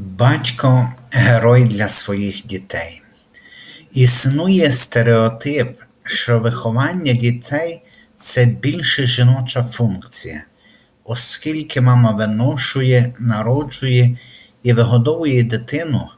Батько герой для своїх дітей. Існує стереотип, що виховання дітей це більше жіноча функція, оскільки мама виношує, народжує і вигодовує дитину,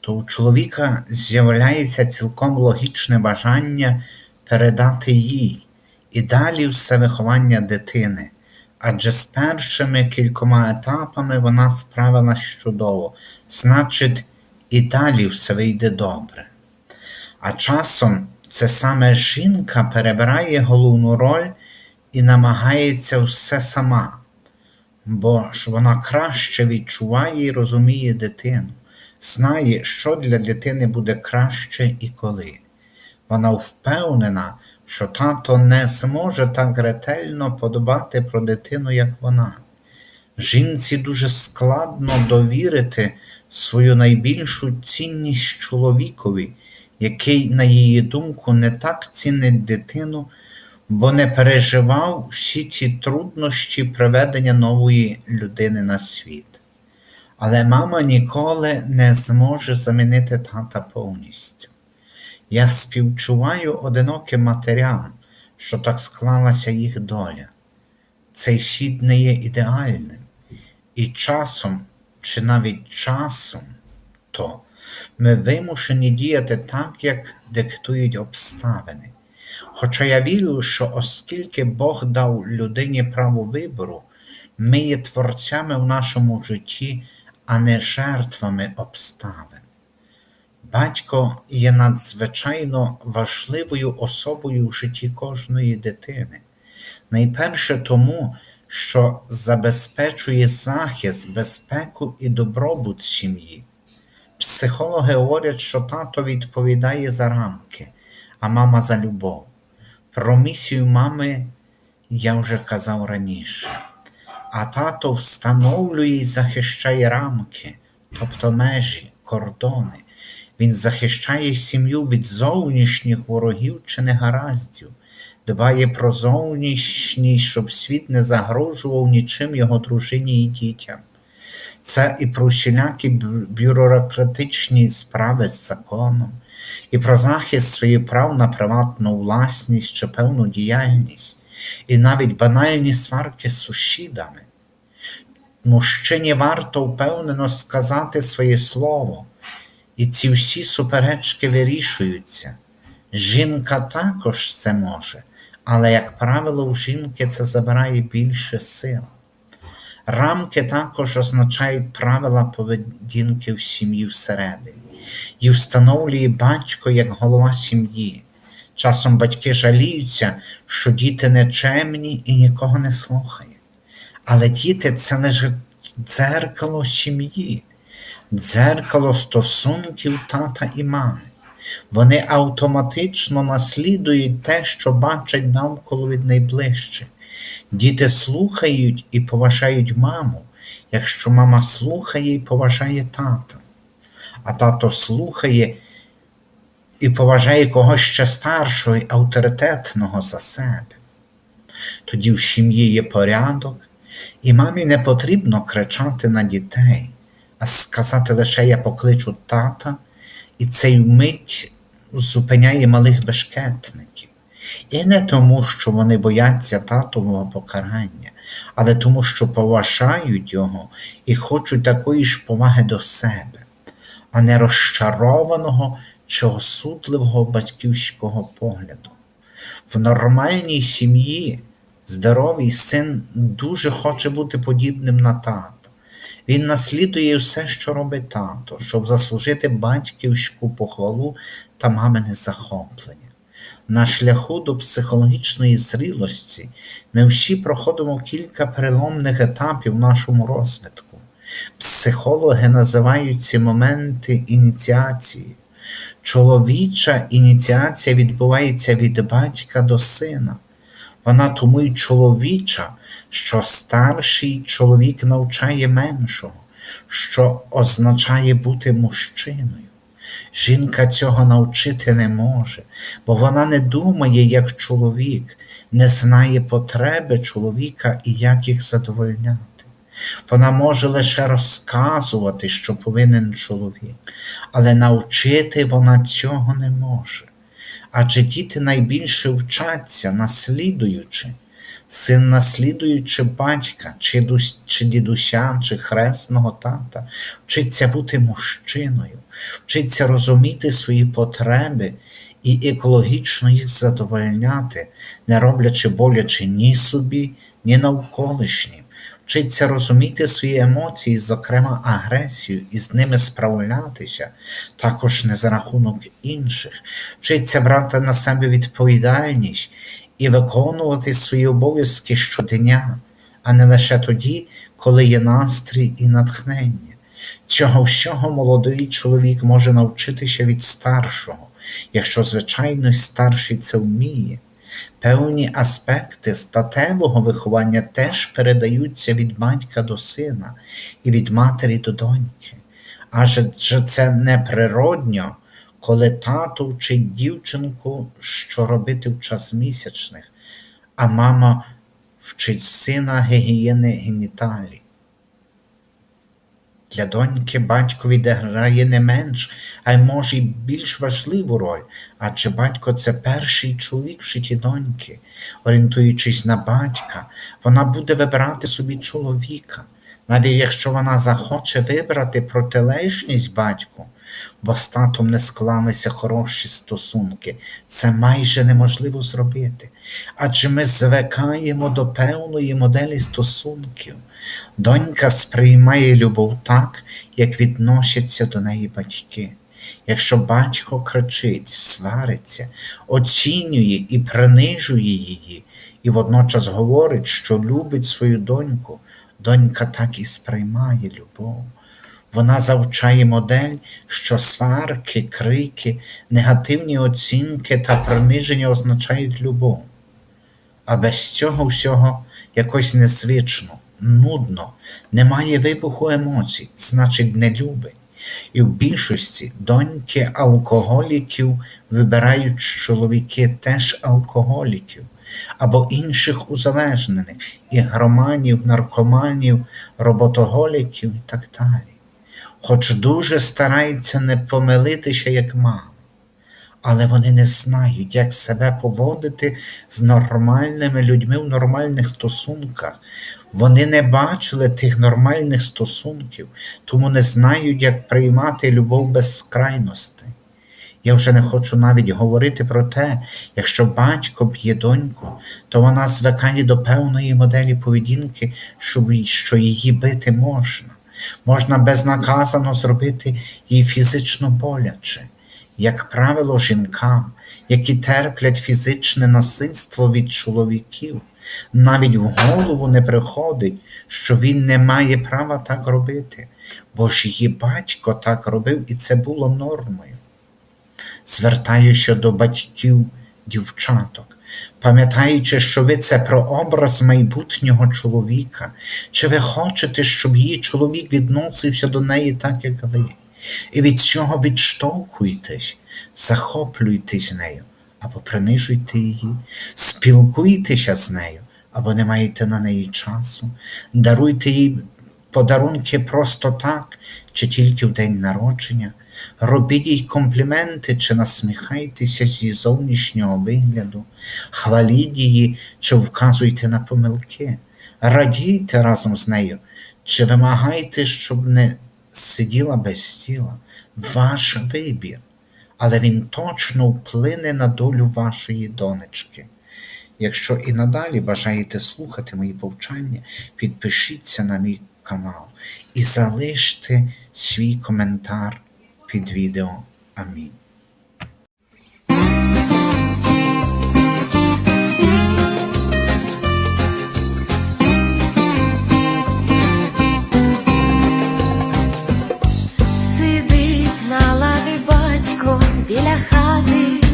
то у чоловіка з'являється цілком логічне бажання передати їй і далі все виховання дитини. Адже з першими кількома етапами вона справилась чудово, значить, і далі все вийде добре. А часом це саме жінка перебирає головну роль і намагається все сама, бо ж вона краще відчуває і розуміє дитину, знає, що для дитини буде краще і коли. Вона впевнена, що тато не зможе так ретельно подбати про дитину, як вона. Жінці дуже складно довірити свою найбільшу цінність чоловікові, який, на її думку, не так цінить дитину, бо не переживав всі ці труднощі приведення нової людини на світ. Але мама ніколи не зможе замінити тата повністю. Я співчуваю одиноким матерям, що так склалася їх доля. Цей світ не є ідеальним, і часом, чи навіть часом, то ми вимушені діяти так, як диктують обставини. Хоча я вірю, що оскільки Бог дав людині право вибору, ми є творцями в нашому житті, а не жертвами обставин. Батько є надзвичайно важливою особою в житті кожної дитини. Найперше тому, що забезпечує захист, безпеку і добробут сім'ї. Психологи говорять, що тато відповідає за рамки, а мама за любов. Про місію мами я вже казав раніше. А тато встановлює і захищає рамки, тобто межі, кордони. Він захищає сім'ю від зовнішніх ворогів чи негараздів, дбає про зовнішній, щоб світ не загрожував нічим його дружині і дітям. Це і про всілякі бюрократичні справи з законом, і про захист своїх прав на приватну власність чи певну діяльність, і навіть банальні сварки з сусідами. Мужчині варто впевнено сказати своє слово. І ці всі суперечки вирішуються. Жінка також це може, але, як правило, у жінки це забирає більше сил. Рамки також означають правила поведінки в сім'ї всередині, і встановлює батько як голова сім'ї. Часом батьки жаліються, що діти нечемні і нікого не слухають. Але діти це не дзеркало сім'ї дзеркало стосунків тата і мами. Вони автоматично наслідують те, що бачать навколо від найближчих. Діти слухають і поважають маму, якщо мама слухає і поважає тата, а тато слухає і поважає когось ще старшого і авторитетного за себе. Тоді в сім'ї є порядок, і мамі не потрібно кричати на дітей а сказати лише я покличу тата, і цей вмить зупиняє малих бешкетників. І не тому, що вони бояться татового покарання, але тому, що поважають його і хочуть такої ж поваги до себе, а не розчарованого чи осудливого батьківського погляду. В нормальній сім'ї здоровий син дуже хоче бути подібним на тата. Він наслідує все, що робить тато, щоб заслужити батьківську похвалу та мамине захоплення. На шляху до психологічної зрілості ми всі проходимо кілька переломних етапів в нашому розвитку. Психологи називають ці моменти ініціації. Чоловіча ініціація відбувається від батька до сина. Вона тому й чоловіча, що старший чоловік навчає меншого, що означає бути мужчиною. Жінка цього навчити не може, бо вона не думає, як чоловік, не знає потреби чоловіка і як їх задовольняти. Вона може лише розказувати, що повинен чоловік, але навчити вона цього не може. Адже діти найбільше вчаться, наслідуючи. Син, наслідуючи батька, чи, дус- чи дідуся, чи хресного тата, вчиться бути мужчиною, вчиться розуміти свої потреби і екологічно їх задовольняти, не роблячи боляче ні собі, ні навколишнім. Вчиться розуміти свої емоції, зокрема агресію, і з ними справлятися, також не за рахунок інших, вчиться брати на себе відповідальність і виконувати свої обов'язки щодня, а не лише тоді, коли є настрій і натхнення. Цього всього молодий чоловік може навчитися від старшого, якщо, звичайно, старший це вміє. Певні аспекти статевого виховання теж передаються від батька до сина і від матері до доньки. Адже це неприродньо, коли тато вчить дівчинку, що робити в час місячних, а мама вчить сина гігієни геніталій. Для доньки батько відіграє не менш, а й може й більш важливу роль, адже батько це перший чоловік в житті доньки. Орієнтуючись на батька, вона буде вибирати собі чоловіка, навіть якщо вона захоче вибрати протилежність батьку, бо з татом не склалися хороші стосунки. Це майже неможливо зробити, адже ми звикаємо до певної моделі стосунків. Донька сприймає любов так, як відносяться до неї батьки. Якщо батько кричить, свариться, оцінює і принижує її, і водночас говорить, що любить свою доньку, донька так і сприймає любов. Вона завчає модель, що сварки, крики, негативні оцінки та приниження означають любов. А без цього всього якось незвично, нудно, немає вибуху емоцій, значить, не любить. І в більшості доньки алкоголіків вибирають чоловіки теж алкоголіків або інших узалежнених, ігроманів, наркоманів, роботоголіків і так далі. Хоч дуже стараються не помилитися, як мама але вони не знають, як себе поводити з нормальними людьми в нормальних стосунках. Вони не бачили тих нормальних стосунків, тому не знають, як приймати любов без крайностей. Я вже не хочу навіть говорити про те, якщо батько б'є доньку, то вона звикає до певної моделі поведінки, що її бити можна. Можна безнаказано зробити їй фізично боляче як правило, жінкам, які терплять фізичне насильство від чоловіків, навіть в голову не приходить, що він не має права так робити, бо ж її батько так робив, і це було нормою. Звертаюся до батьків дівчаток, пам'ятаючи, що ви це про образ майбутнього чоловіка, чи ви хочете, щоб її чоловік відносився до неї так, як ви. І від цього відштовхуйтесь, захоплюйтесь нею або принижуйте її, спілкуйтеся з нею або не маєте на неї часу, даруйте їй подарунки просто так, чи тільки в день народження, робіть їй компліменти чи насміхайтеся зі зовнішнього вигляду, хваліть її чи вказуйте на помилки, радійте разом з нею, чи вимагайте, щоб не сиділа без тіла, ваш вибір, але він точно вплине на долю вашої донечки. Якщо і надалі бажаєте слухати мої повчання, підпишіться на мій канал і залиште свій коментар під відео. Амінь. Сидить на лаві батько біля хати